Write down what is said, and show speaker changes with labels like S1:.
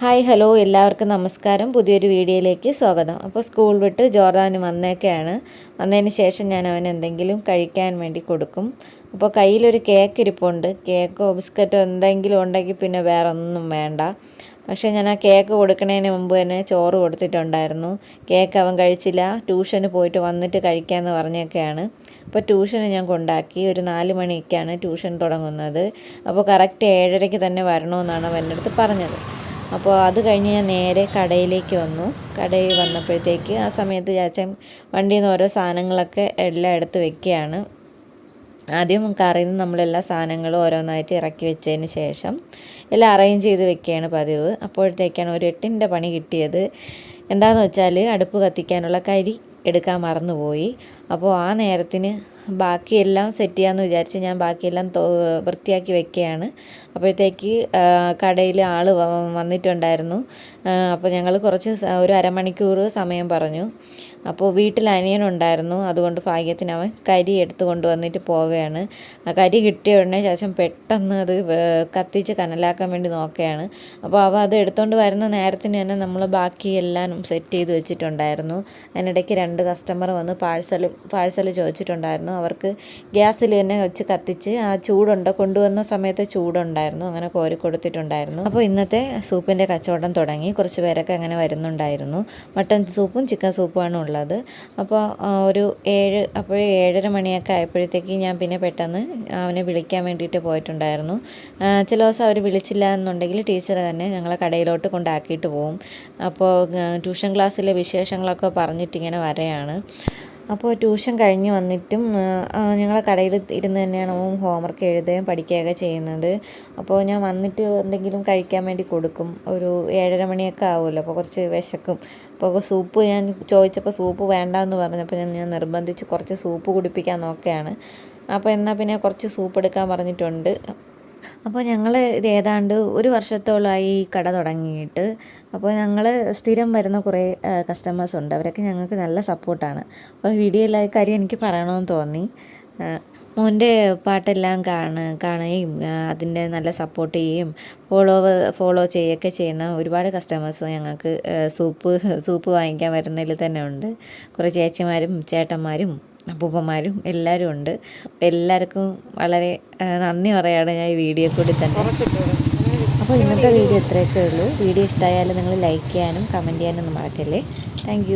S1: Hi hello എല്ലാവർക്കും നമസ്കാരം. പുതിയൊരു വീഡിയോയിലേക്ക് സ്വാഗതം. അപ്പോൾ സ്കൂൾ വിട്ട് ജോർദാന് വന്നേക്കാണ്. വന്നതിന് ശേഷം ഞാൻ അവൻ എന്തെങ്കിലും കഴിക്കാൻ വേണ്ടി കൊടുക്കും. അപ്പോൾ കയ്യിലൊരു കേക്ക് ഇരിപ്പുണ്ട്. കേക്കോ ബിസ്ക്കറ്റോ എന്തെങ്കിലും ഉണ്ടെങ്കിൽ പിന്നെ വേറെ ഒന്നും വേണ്ട. പക്ഷേ ഞാൻ ആ കേക്ക് കൊടുക്കുന്നതിന് മുമ്പ് തന്നെ ചോറ് കൊടുത്തിട്ടുണ്ടായിരുന്നു. കേക്ക് അവൻ കഴിച്ചില്ല. ട്യൂഷന് പോയിട്ട് വന്നിട്ട് കഴിക്കാമെന്ന് പറഞ്ഞൊക്കെയാണ് അപ്പോൾ ട്യൂഷന് ഞാൻ കൊണ്ടാക്കി. ഒരു നാല് മണിക്കാണ് ട്യൂഷൻ തുടങ്ങുന്നത്. അപ്പോൾ കറക്റ്റ് ഏഴരയ്ക്ക് തന്നെ വരണമെന്നാണ് അവന്റെ അടുത്ത് പറഞ്ഞത്. അപ്പോൾ അത് കഴിഞ്ഞ് ഞാൻ നേരെ കടയിലേക്ക് വന്നു. കടയിൽ വന്നപ്പോഴത്തേക്ക് ആ സമയത്ത് ചാച്ചൻ വണ്ടിയിൽ നിന്ന് ഓരോ സാധനങ്ങളൊക്കെ എല്ലാം എടുത്ത് വെക്കുകയാണ്. ആദ്യം കറിയിൽ നിന്ന് നമ്മളെല്ലാ സാധനങ്ങളും ഓരോന്നായിട്ട് ഇറക്കി വെച്ചതിന് ശേഷം എല്ലാം അറേഞ്ച് ചെയ്ത് വെക്കുകയാണ് പതിവ്. അപ്പോഴത്തേക്കാണ് ഒരു എട്ടിന്റെ പണി കിട്ടിയത്. എന്താണെന്ന് വെച്ചാൽ അടുപ്പ് കത്തിക്കാനുള്ള കരി എടുക്കാൻ മറന്നുപോയി. അപ്പോൾ ആ നേരത്തിന് ബാക്കിയെല്ലാം സെറ്റ് ചെയ്യാമെന്ന് വിചാരിച്ച് ഞാൻ ബാക്കിയെല്ലാം വൃത്തിയാക്കി വെക്കുകയാണ് അപ്പോഴത്തേക്ക് കടയിൽ ആൾ വന്നിട്ടുണ്ടായിരുന്നു. അപ്പോൾ ഞങ്ങൾ കുറച്ച് ഒരു അരമണിക്കൂർ സമയം പറഞ്ഞു. അപ്പോൾ വീട്ടിൽ അനിയനുണ്ടായിരുന്നു അതുകൊണ്ട് ഭാഗ്യത്തിന് അവൻ കരി എടുത്തു കൊണ്ടുവന്നിട്ട് പോവുകയാണ്. ആ കരി കിട്ടിയ ഉടനെ ശേഷം പെട്ടെന്ന് അത് കത്തിച്ച് കനലാക്കാൻ വേണ്ടി നോക്കുകയാണ്. അപ്പോൾ അവ അത് എടുത്തുകൊണ്ട് വരുന്ന നേരത്തിന് തന്നെ നമ്മൾ ബാക്കി എല്ലാം സെറ്റ് ചെയ്ത് വെച്ചിട്ടുണ്ടായിരുന്നു. അതിനിടയ്ക്ക് രണ്ട് കസ്റ്റമർ വന്ന് പാഴ്സൽ പാഴ്സൽ ചോദിച്ചിട്ടുണ്ടായിരുന്നു. അവർക്ക് ഗ്യാസിൽ തന്നെ വെച്ച് കത്തിച്ച് ആ ചൂടുണ്ട് കൊണ്ടുവന്ന സമയത്ത് ചൂടുണ്ടായിരുന്നു. അങ്ങനെ കോരി കൊടുത്തിട്ടുണ്ടായിരുന്നു. അപ്പോൾ ഇന്നത്തെ സൂപ്പിന്റെ കച്ചവടം തുടങ്ങി. കുറച്ച് പേരൊക്കെ അങ്ങനെ വരുന്നുണ്ടായിരുന്നു. മട്ടൻ സൂപ്പും ചിക്കൻ സൂപ്പുമാണ് ഉള്ളത്. അപ്പോൾ ഒരു ഏഴ് അപ്പോഴേ ഏഴര മണിയൊക്കെ ആയപ്പോഴത്തേക്ക് ഞാൻ പിന്നെ പെട്ടെന്ന് അവനെ വിളിക്കാൻ വേണ്ടിയിട്ട് പോയിട്ടുണ്ടായിരുന്നു. ചില ദിവസം അവർ വിളിച്ചില്ല എന്നുണ്ടെങ്കിൽ ടീച്ചർ തന്നെ ഞങ്ങളെ കടയിലോട്ട് കൊണ്ടാക്കിയിട്ട് പോവും. അപ്പോൾ ട്യൂഷൻ ക്ലാസ്സിലെ വിശേഷങ്ങളൊക്കെ പറഞ്ഞിട്ടിങ്ങനെ വരെയാണ്. അപ്പോൾ ട്യൂഷൻ കഴിഞ്ഞ് വന്നിട്ടും ഞങ്ങളെ കടയിൽ ഇരുന്ന് തന്നെയാണ് ഓം ഹോംവർക്ക് എഴുതുകയും പഠിക്കുകയൊക്കെ ചെയ്യുന്നത്. അപ്പോൾ ഞാൻ വന്നിട്ട് എന്തെങ്കിലും കഴിക്കാൻ വേണ്ടി കൊടുക്കും. ഒരു ഏഴര മണിയൊക്കെ ആവുമല്ലോ അപ്പോൾ കുറച്ച് വിശക്കും. അപ്പോൾ സൂപ്പ് ഞാൻ ചോദിച്ചപ്പോൾ സൂപ്പ് വേണ്ടെന്ന് പറഞ്ഞപ്പോൾ ഞാൻ ഞാൻ നിർബന്ധിച്ച് കുറച്ച് സൂപ്പ് കുടിപ്പിക്കാൻ നോക്കുകയാണ്. അപ്പോൾ എന്നാൽ പിന്നെ കുറച്ച് സൂപ്പ് എടുക്കാൻ പറഞ്ഞിട്ടുണ്ട്. അപ്പോൾ ഞങ്ങൾ ഇത് ഏതാണ്ട് ഒരു വർഷത്തോളമായി ഈ കട തുടങ്ങിയിട്ട് അപ്പോൾ ഞങ്ങൾ സ്ഥിരം വരുന്ന കുറേ കസ്റ്റമേഴ്സ് ഉണ്ട്. അവരൊക്കെ ഞങ്ങൾക്ക് നല്ല സപ്പോർട്ടാണ് അപ്പോൾ വീഡിയോയിലെ കാര്യം എനിക്ക് പറയണമെന്ന് തോന്നി. മോന്റെ പാട്ടെല്ലാം കാണ കാണുകയും അതിന്റെ നല്ല സപ്പോർട്ട് ചെയ്യുകയും ഫോളോ ഫോളോ ചെയ്യുകയൊക്കെ ചെയ്യുന്ന ഒരുപാട് കസ്റ്റമേഴ്സ് ഞങ്ങൾക്ക് സൂപ്പ് സൂപ്പ് വാങ്ങിക്കാൻ വരുന്നതിൽ തന്നെ ഉണ്ട്. കുറേ ചേച്ചിമാരും ചേട്ടന്മാരും അപ്പൂപ്പന്മാരും എല്ലാവരും ഉണ്ട്. എല്ലാവർക്കും വളരെ നന്ദി പറയുകയാണ് ഞാൻ ഈ വീഡിയോ കൂടി തന്നെ. അപ്പോൾ ഇന്നത്തെ വീഡിയോ ഇത്രയൊക്കെ ഉള്ളൂ. വീഡിയോ ഇഷ്ടമായാലും നിങ്ങൾ ലൈക്ക് ചെയ്യാനും കമന്റ് ചെയ്യാനും ഒന്നും മറക്കല്ലേ. താങ്ക്